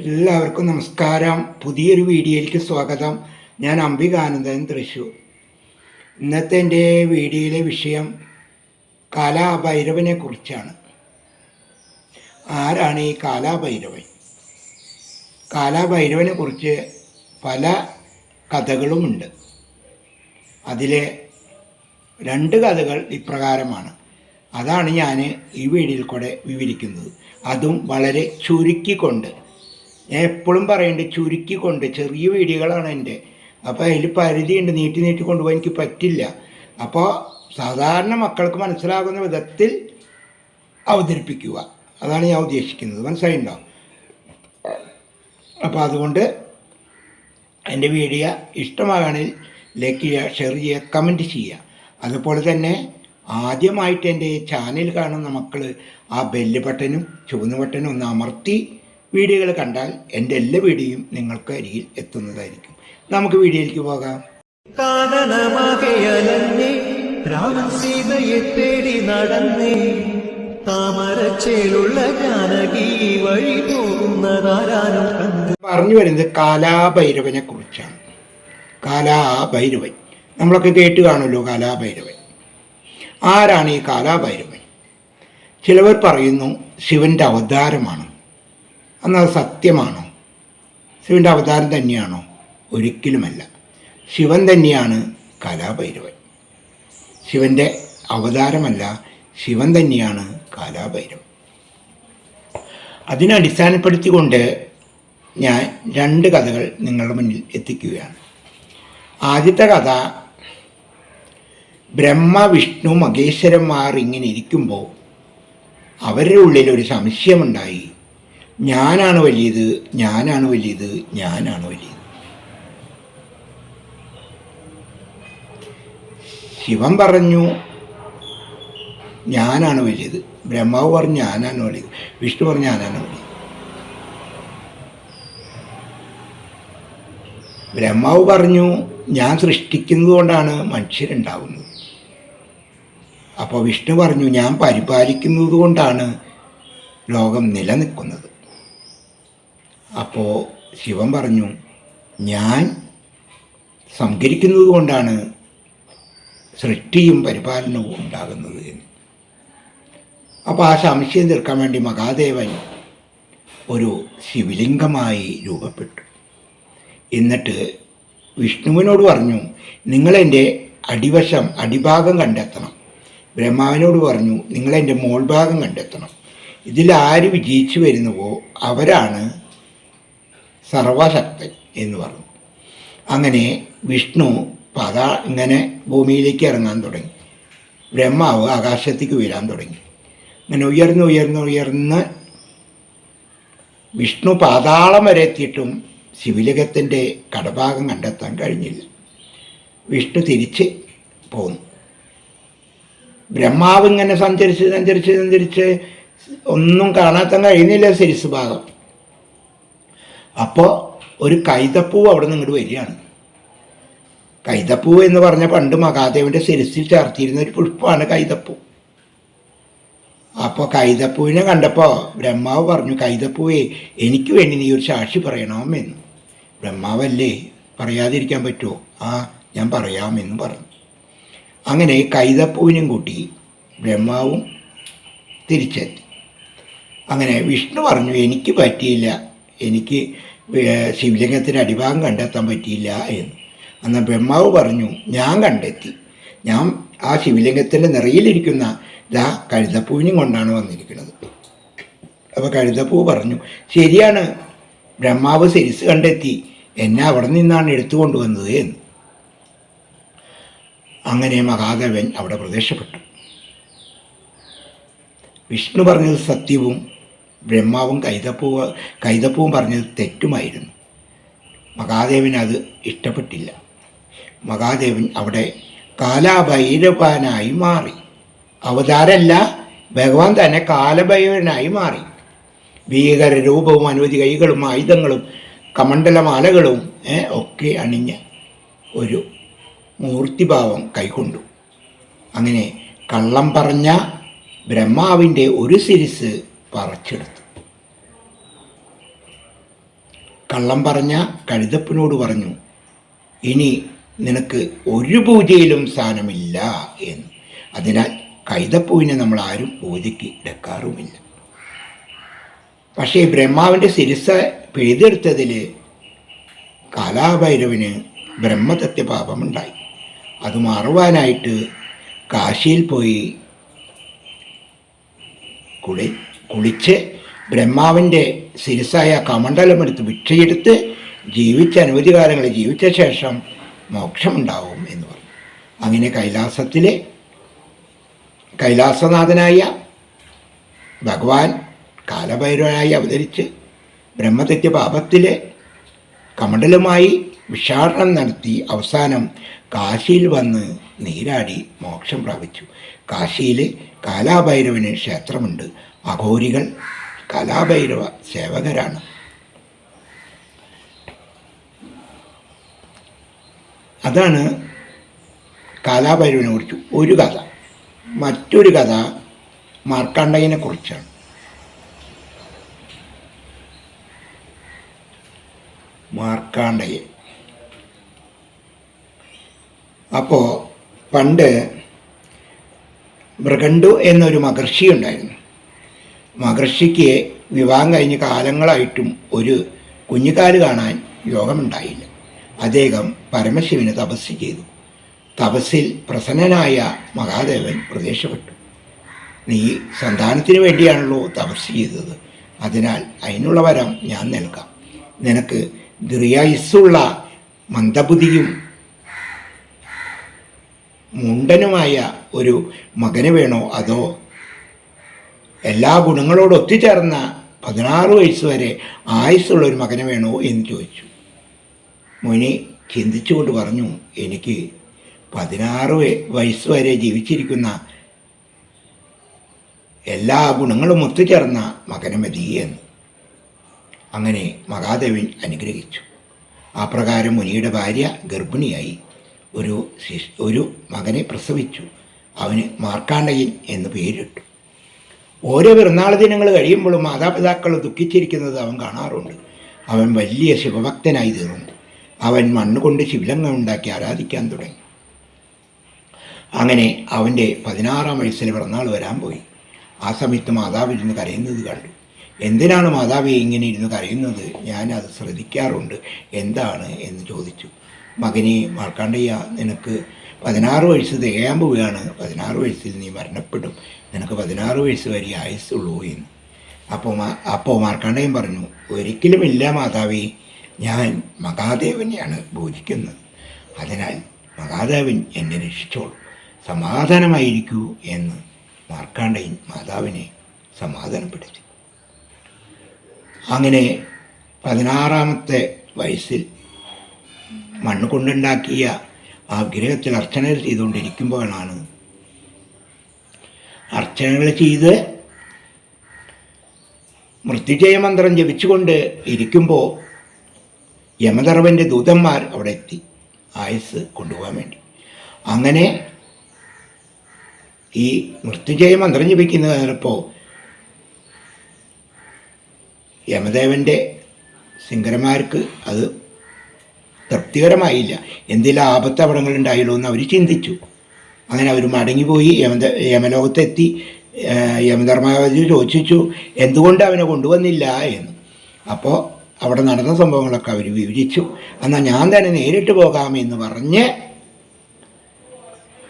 എല്ലാവർക്കും നമസ്കാരം. പുതിയൊരു വീഡിയോയിലേക്ക് സ്വാഗതം. ഞാൻ അംബികാനന്ദൻ തൃശൂർ ഇന്നത്തെ എന്റെ വീഡിയോയിലെ വിഷയം കാലാഭൈരവനെ കുറിച്ചാണ് ആരാണ് ഈ കാലാഭൈരവൻ? കാലാഭൈരവനെ കുറിച്ച് പല കഥകളുമുണ്ട്. അതിലെ രണ്ട് കഥകൾ ഇപ്രകാരമാണ്. അതാണ് ഞാൻ ഈ വീഡിയോയിൽ കൂടെ വിവരിക്കുന്നത്. അതും വളരെ ചുരുക്കിക്കൊണ്ട്. ഞാൻ എപ്പോഴും പറയുന്നുണ്ട് ചുരുക്കിക്കൊണ്ട് ചെറിയ വീഡിയോകളാണ് എന്റെ. അപ്പോൾ അതിൽ പരിധിയുണ്ട് നീട്ടി നീട്ടി കൊണ്ടുപോകാൻ എനിക്ക് പറ്റില്ല. അപ്പോൾ സാധാരണ മക്കൾക്ക് മനസ്സിലാകുന്ന വിധത്തിൽ അവതരിപ്പിക്കുക. അതാണ് ഞാൻ ഉദ്ദേശിക്കുന്നത്. മനസ്സിലായിണ്ടോ? അപ്പോൾ അതുകൊണ്ട് എന്റെ വീഡിയോ ഇഷ്ടമാകണമെങ്കിൽ ലൈക്ക് ചെയ്യുക ഷെയർ ചെയ്യുക കമന്റ് ചെയ്യുക. അതുപോലെ തന്നെ ആദ്യമായിട്ട് എന്റെ ചാനൽ കാണുന്ന മക്കൾ ആ ബെല്ല് ബട്ടനും ചുവന്ന ബട്ടനും ഒന്ന് അമർത്തി വീഡിയോകൾ കണ്ടാൽ എന്റെ എല്ലാ വീഡിയോയും നിങ്ങൾക്ക് അരികിൽ എത്തുന്നതായിരിക്കും. നമുക്ക് വീഡിയോയിലേക്ക് പോകാം. രാമൻ സീതയെ തേടി നടന്നേ. താമരച്ചേലുള്ള ജാനകി വഴി പോകുന്നതാരാനും കണ്ടു. പറഞ്ഞു വരുന്നത് കാലാഭൈരവനെ കുറിച്ചാണ് കാലാഭൈരവൻ. നമ്മളൊക്കെ കേട്ട് കാണുമല്ലോ കാലാഭൈരവൻ. ആരാണ് ഈ കാലാഭൈരവൻ? ചിലവർ പറയുന്നു ശിവന്റെ അവതാരമാണ്. എന്നാൽ സത്യമാണോ? ശിവന്റെ അവതാരം തന്നെയാണോ? ഒരിക്കലുമല്ല. ശിവൻ തന്നെയാണ് കലാഭൈരവൻ. ശിവന്റെ അവതാരമല്ല ശിവൻ തന്നെയാണ് കാലാഭൈരവൻ. അതിനടിസ്ഥാനപ്പെടുത്തിക്കൊണ്ട് ഞാൻ രണ്ട് കഥകൾ നിങ്ങളുടെ മുന്നിൽ എത്തിക്കുകയാണ്. ആദ്യത്തെ കഥ ബ്രഹ്മ വിഷ്ണു മഹേശ്വരന്മാർ ഇങ്ങനെ ഇരിക്കുമ്പോൾ അവരുടെ ഉള്ളിൽ ഒരു സംശയമുണ്ടായി. ഞാനാണ് വലിയത് ഞാനാണ് വലിയത് ഞാനാണ് വലിയത്. ശിവൻ പറഞ്ഞു ഞാനാണ് വലിയത്. ബ്രഹ്മാവ് പറഞ്ഞു ഞാനാണ് വലിയത്. വിഷ്ണു പറഞ്ഞു ഞാനാണ് വലിയത്. ബ്രഹ്മാവ് പറഞ്ഞു ഞാൻ സൃഷ്ടിക്കുന്നത് കൊണ്ടാണ് മനുഷ്യരുണ്ടാവുന്നത്. അപ്പോൾ വിഷ്ണു പറഞ്ഞു ഞാൻ പരിപാലിക്കുന്നത് കൊണ്ടാണ് ലോകം നിലനിൽക്കുന്നത്. അപ്പോൾ ശിവൻ പറഞ്ഞു ഞാൻ സംഹരിക്കുന്നത് കൊണ്ടാണ് സൃഷ്ടിയും പരിപാലനവും ഉണ്ടാകുന്നത് എന്ന്. അപ്പോൾ ആ സംശയം തീർക്കാൻ വേണ്ടി മഹാദേവൻ ഒരു ശിവലിംഗമായി രൂപപ്പെട്ടു. എന്നിട്ട് വിഷ്ണുവിനോട് പറഞ്ഞു നിങ്ങളെന്റെ അടിവശം അടിഭാഗം കണ്ടെത്തണം. ബ്രഹ്മാവിനോട് പറഞ്ഞു നിങ്ങളെന്റെ മോൾഭാഗം കണ്ടെത്തണം. ഇതിൽ ആര് വിജയിച്ചു വരുന്നുവോ അവരാണ് സർവശക്തൻ എന്ന് പറഞ്ഞു. അങ്ങനെ വിഷ്ണു പത ഇങ്ങനെ ഭൂമിയിലേക്ക് ഇറങ്ങാൻ തുടങ്ങി. ബ്രഹ്മാവ് ആകാശത്തേക്ക് ഉയരാൻ തുടങ്ങി. അങ്ങനെ ഉയർന്ന് ഉയർന്ന് ഉയർന്ന് വിഷ്ണു പാതാളം വരെ എത്തിയിട്ടും ശിവലിംഗത്തിന്റെ കടഭാഗം കണ്ടെത്താൻ കഴിഞ്ഞില്ല. വിഷ്ണു തിരിച്ച് പോന്നു. ബ്രഹ്മാവ് ഇങ്ങനെ സഞ്ചരിച്ച് സഞ്ചരിച്ച് സഞ്ചരിച്ച് ഒന്നും കാണാത്താൻ കഴിയുന്നില്ല സിരിസ് ഭാഗം അപ്പോൾ ഒരു കൈതപ്പൂവ് അവിടെ നിന്ന് ഇങ്ങോട്ട് വരികയാണ്. കൈതപ്പൂവ് എന്ന് പറഞ്ഞ പണ്ട് മഹാദേവന്റെ ശിരസിൽ ചേർത്തിരുന്ന ഒരു പുഷ്പമാണ് കൈതപ്പൂ. അപ്പോൾ കൈതപ്പൂവിനെ കണ്ടപ്പോൾ ബ്രഹ്മാവ് പറഞ്ഞു കൈതപ്പൂവേ എനിക്ക് വേണ്ടി നീ ഒരു സാക്ഷി പറയണമെന്ന്. ബ്രഹ്മാവല്ലേ പറയാതിരിക്കാൻ പറ്റുമോ ആ ഞാൻ പറയാമെന്ന് പറഞ്ഞു. അങ്ങനെ കൈതപ്പൂവിനും കൂട്ടി ബ്രഹ്മാവും തിരിച്ചെത്തി. അങ്ങനെ വിഷ്ണു പറഞ്ഞു എനിക്ക് പറ്റിയില്ല എനിക്ക് ശിവലിംഗത്തിന്റെ അടിഭാഗം കണ്ടെത്താൻ പറ്റിയില്ല എന്ന്. അന്ന് ബ്രഹ്മാവ് പറഞ്ഞു ഞാൻ കണ്ടെത്തി. ഞാൻ ആ ശിവലിംഗത്തിന്റെ നിറയിലിരിക്കുന്ന ഇതാ കഴുതപ്പൂവിനും കൊണ്ടാണ് വന്നിരിക്കുന്നത്. അപ്പോൾ കഴുതപ്പൂ പറഞ്ഞു ശരിയാണ്. ബ്രഹ്മാവ് സിരിസ് കണ്ടെത്തി. എന്നെ അവിടെ നിന്നാണ് എടുത്തു കൊണ്ടുവന്നത് എന്ന്. അങ്ങനെ മഹാദേവൻ അവിടെ പ്രത്യക്ഷപ്പെട്ടു. വിഷ്ണു പറഞ്ഞത് സത്യവും ബ്രഹ്മാവും കൈതപ്പൂവ് കൈതപ്പൂവും പറഞ്ഞത് തെറ്റുമായിരുന്നു. മഹാദേവന് അത് ഇഷ്ടപ്പെട്ടില്ല. മഹാദേവൻ അവിടെ കാലാഭൈരവനായി മാറി. അവതാരമല്ല ഭഗവാൻ തന്നെ കാലഭൈരവനായി മാറി. ഭീകര രൂപവും അനവധി കൈകളും ആയുധങ്ങളും കമണ്ഡലമാലകളും ഒക്കെ അണിഞ്ഞ് ഒരു മൂർത്തിഭാവം കൈക്കൊണ്ടു അങ്ങനെ കള്ളം പറഞ്ഞ ബ്രഹ്മാവിന്റെ ഒരു സിരിസ് പറിച്ചെടുത്തു. കള്ളം പറഞ്ഞ കഴുതപ്പിനോട് പറഞ്ഞു ഇനി നിനക്ക് ഒരു പൂജയിലും സ്ഥാനമില്ല എന്ന്. അതിനാൽ കൈതപ്പൂവിനെ നമ്മൾ ആരും പൂജയ്ക്ക് എടുക്കാറുമില്ല പക്ഷേ ബ്രഹ്മാവിന്റെ ശിരസ് പിഴുതെടുത്തതിൽ കാലാഭൈരവന് ബ്രഹ്മതത്വ പാപമുണ്ടായി അത് മാറുവാനായിട്ട് കാശിയിൽ പോയി കുളി കുളിച്ച് ബ്രഹ്മാവിന്റെ ശിരസായ കമണ്ഡലമെടുത്ത് ഭിക്ഷയെടുത്ത് ജീവിച്ച അനവധി കാലങ്ങളിൽ ജീവിച്ച ശേഷം മോക്ഷമുണ്ടാവും എന്ന് പറഞ്ഞു. അങ്ങനെ കൈലാസത്തിലെ കൈലാസനാഥനായ ഭഗവാൻ കാലഭൈരവനായി അവതരിച്ച് ബ്രഹ്മതത്വ പാപത്തിലെ കമണ്ഡലുമായി വിഷാടനം നടത്തി അവസാനം കാശിയിൽ വന്ന് നീരാടി മോക്ഷം പ്രാപിച്ചു. കാശിയിൽ കാലാഭൈരവന് ക്ഷേത്രമുണ്ട്. അഘോരികൾ കലാഭൈരവ സേവകരാണ്. അതാണ് കാലാഭൈരവനെ കുറിച്ച് ഒരു കഥ. മറ്റൊരു കഥ മാർക്കാണ്ഡയനെ കുറിച്ചാണ്. മാർക്കാണ്ഡയൻ അപ്പോൾ പണ്ട് മൃഗണ്ടു എന്നൊരു മഹർഷി ഉണ്ടായിരുന്നു. മഹർഷിക്ക് വിവാഹം കഴിഞ്ഞ കാലങ്ങളായിട്ടും ഒരു കുഞ്ഞുകാൽ കാണാൻ യോഗമുണ്ടായില്ല. അദ്ദേഹം പരമശിവന് തപസ് ചെയ്തു. തപസ്സിൽ പ്രസന്നനായ മഹാദേവൻ പ്രത്യക്ഷപ്പെട്ടു. നീ സന്താനത്തിന് വേണ്ടിയാണല്ലോ തപസ് ചെയ്തത്. അതിനാൽ അതിനുള്ള വരം ഞാൻ നൽകാം. നിനക്ക് ദീർഘായുസ്സുള്ള മന്ദബുദ്ധിയും മുണ്ടനുമായ ഒരു മകന് വേണോ അതോ എല്ലാ ഗുണങ്ങളോട് ഒത്തുചേർന്ന പതിനാറ് വയസ്സ് വരെ ആയുസ്സുള്ള ഒരു മകനെ വേണോ എന്ന് ചോദിച്ചു. മുനി ചിന്തിച്ചുകൊണ്ട് പറഞ്ഞു എനിക്ക് പതിനാറ് വയ- വയസ്സ് വരെ ജീവിച്ചിരിക്കുന്ന എല്ലാ ഗുണങ്ങളും ഒത്തുചേർന്ന മകന് മതി എന്ന്. അങ്ങനെ മഹാദേവൻ അനുഗ്രഹിച്ചു. ആ പ്രകാരം മുനിയുടെ ഭാര്യ ഗർഭിണിയായി ഒരു ഒരു മകനെ പ്രസവിച്ചു. അവന് മാർക്കാണ്ഡയൻ എന്ന് പേരിട്ടു. ഓരോ പിറന്നാൾ ദിനങ്ങൾ കഴിയുമ്പോഴും മാതാപിതാക്കൾ ദുഃഖിച്ചിരിക്കുന്നത് അവൻ കാണാറുണ്ട്. അവൻ വലിയ ശിവഭക്തനായി തീർന്നു. അവൻ മണ്ണുകൊണ്ട് ശിവലിംഗം ഉണ്ടാക്കി ആരാധിക്കാൻ തുടങ്ങി. അങ്ങനെ അവന്റെ പതിനാറാം വയസ്സിൽ പിറന്നാൾ വരാൻ പോയി. ആ സമയത്ത് മാതാവ് ഇരുന്ന് കരയുന്നത് കണ്ടു. എന്തിനാണ് മാതാവ് ഇങ്ങനെ ഇരുന്ന് കരയുന്നത്? ഞാൻ അത് ശ്രദ്ധിക്കാറുണ്ട്. എന്താണ് എന്ന് ചോദിച്ചു. മകനെ മാർക്കാണ്ടയ്യ നിനക്ക് പതിനാറ് വയസ്സ് തികയാൻ പോവുകയാണ് പതിനാറ് വയസ്സിൽ നീ മരണപ്പെടും. നിനക്ക് പതിനാറ് വയസ്സ് വരെ ആയുസ്സുള്ളൂ എന്ന്. അപ്പോൾ അപ്പോൾ മാർക്കാണ്ടയും പറഞ്ഞു ഒരിക്കലുമില്ല മാതാവേ ഞാൻ മഹാദേവനെയാണ് പൂജിക്കുന്നത് അതിനാൽ മഹാദേവൻ എന്നെ രക്ഷിച്ചോളൂ സമാധാനമായിരിക്കൂ എന്ന് മാർക്കാണ്ഡയൻ മാതാവിനെ സമാധാനപ്പെടുത്തി. അങ്ങനെ പതിനാറാമത്തെ വയസ്സിൽ മണ്ണ് കൊണ്ടുണ്ടാക്കിയ ആ വിഗ്രഹത്തിൽ അർച്ചനകൾ ചെയ്തുകൊണ്ടിരിക്കുമ്പോഴാണ് അർച്ചനകൾ ചെയ്ത് മൃത്യുജയ മന്ത്രം ജപിച്ചുകൊണ്ട് ഇരിക്കുമ്പോൾ യമധർവന്റെ ദൂതന്മാർ അവിടെ എത്തി. ആയുസ് കൊണ്ടുപോകാൻ വേണ്ടി. അങ്ങനെ ഈ മൃത്യുജയ മന്ത്രം ജപിക്കുന്നത് ചിലപ്പോൾ യമദേവന്റെ സിംഗരന്മാർക്ക് അത് തൃപ്തികരമായില്ല. എന്തെങ്കിലും ആപത്ത് ഉണ്ടായല്ലോ എന്ന് അവർ ചിന്തിച്ചു. അങ്ങനെ അവർ മടങ്ങിപ്പോയി യമ യമലോകത്തെത്തി യമധർമാവതി ചോദിച്ചു എന്തുകൊണ്ട് അവനെ കൊണ്ടുവന്നില്ല? എന്ന്. അപ്പോൾ അവിടെ നടന്ന സംഭവങ്ങളൊക്കെ അവർ വിവരിച്ചു. എന്നാൽ ഞാൻ തന്നെ നേരിട്ട് പോകാമെന്ന് പറഞ്ഞ്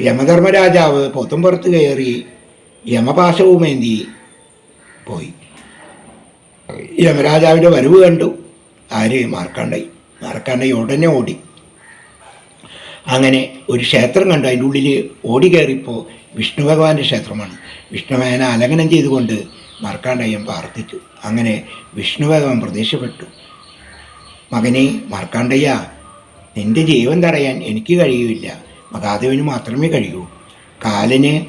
യമധർമ്മരാജാവ് പൊത്തുംപുറത്ത് കയറി യമപാശവുമേന്തി പോയി. യമരാജാവിന്റെ വരവ് കണ്ടു. ആര് മാർക്കാണ്ടായി മാർക്കാണ്ടായി ഉടനെ ഓടി. അങ്ങനെ ഒരു ക്ഷേത്രം കണ്ടു. അതിന്റെ ഉള്ളിൽ ഓടി കയറിപ്പോൾ വിഷ്ണു ഭഗവാന്റെ ക്ഷേത്രമാണ്. വിഷ്ണു ഭഗവാനെ അലങ്കനം ചെയ്തുകൊണ്ട് മാർക്കാണ്ഡയ്യൻ പ്രാർത്ഥിച്ചു. അങ്ങനെ വിഷ്ണു ഭഗവാൻ പ്രത്യക്ഷപ്പെട്ടു. മകനെ മാർക്കാണ്ഡയ്യ നിന്റെ ജീവൻ തടയാൻ എനിക്ക് കഴിയില്ല മഹാദേവന് മാത്രമേ കഴിയൂ. കാലിന്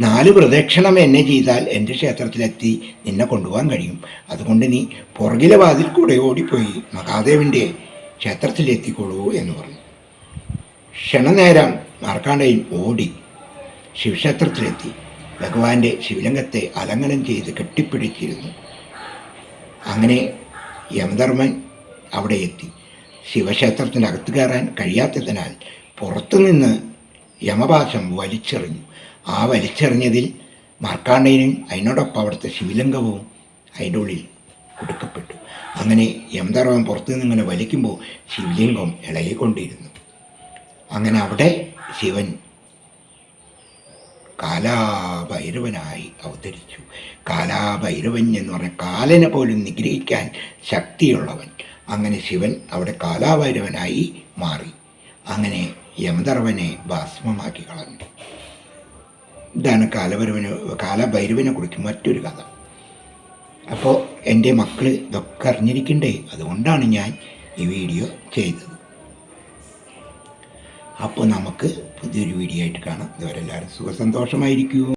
നാല് പ്രദക്ഷിണം എന്നെ ചെയ്താൽ എന്റെ ക്ഷേത്രത്തിലെത്തി നിന്നെ കൊണ്ടുപോകാൻ കഴിയും. അതുകൊണ്ട് നീ പുറകിലെ വാതിൽ കൂടെ ഓടിപ്പോയി. മഹാദേവന്റെ ക്ഷേത്രത്തിലെത്തിക്കൊള്ളൂ എന്ന് പറഞ്ഞു. ക്ഷണനേരം മാർക്കാണ്ഡയിൽ ഓടി ശിവക്ഷേത്രത്തിലെത്തി. ഭഗവാന്റെ ശിവലിംഗത്തെ അലങ്കനം ചെയ്ത് കെട്ടിപ്പിടിച്ചിരുന്നു. അങ്ങനെ യമധർമ്മൻ അവിടെ എത്തി. ശിവക്ഷേത്രത്തിന്റെ അകത്ത് കയറാൻ കഴിയാത്തതിനാൽ പുറത്തുനിന്ന് യമപാശം വലിച്ചെറിഞ്ഞു. ആ വലിച്ചെറിഞ്ഞതിൽ മാർക്കാണ്ഡയനും അതിനോടൊപ്പം അവിടുത്തെ ശിവലിംഗവും അതിന്റെ ഉള്ളിൽ കൊടുക്കപ്പെട്ടു. അങ്ങനെ യമധർമ്മൻ പുറത്തു നിന്ന് ഇങ്ങനെ വലിക്കുമ്പോൾ ശിവലിംഗം ഇളകിക്കൊണ്ടിരുന്നു. അങ്ങനെ അവിടെ ശിവൻ കാലാഭൈരവനായി അവതരിച്ചു. കാലാഭൈരവൻ എന്ന് പറഞ്ഞ കാലനെ പോലും നിഗ്രഹിക്കാൻ ശക്തിയുള്ളവൻ. അങ്ങനെ ശിവൻ അവിടെ കാലാഭൈരവനായി മാറി. അങ്ങനെ യമധർവനെ ഭസ്മമാക്കി കളഞ്ഞു. ഇതാണ് കാലഭൈരവന് കാലഭൈരവനെ കുറിച്ച് മറ്റൊരു കഥ. അപ്പോൾ എന്റെ മക്കൾ ഇതൊക്കെ അറിഞ്ഞിരിക്കണ്ടേ? അതുകൊണ്ടാണ് ഞാൻ ഈ വീഡിയോ ചെയ്തത്. അപ്പോൾ നമുക്ക് പുതിയൊരു വീഡിയോ ആയിട്ട് കാണാം. ഇതുവരെ എല്ലാവരും സുഖസന്തോഷമായിരിക്കൂ.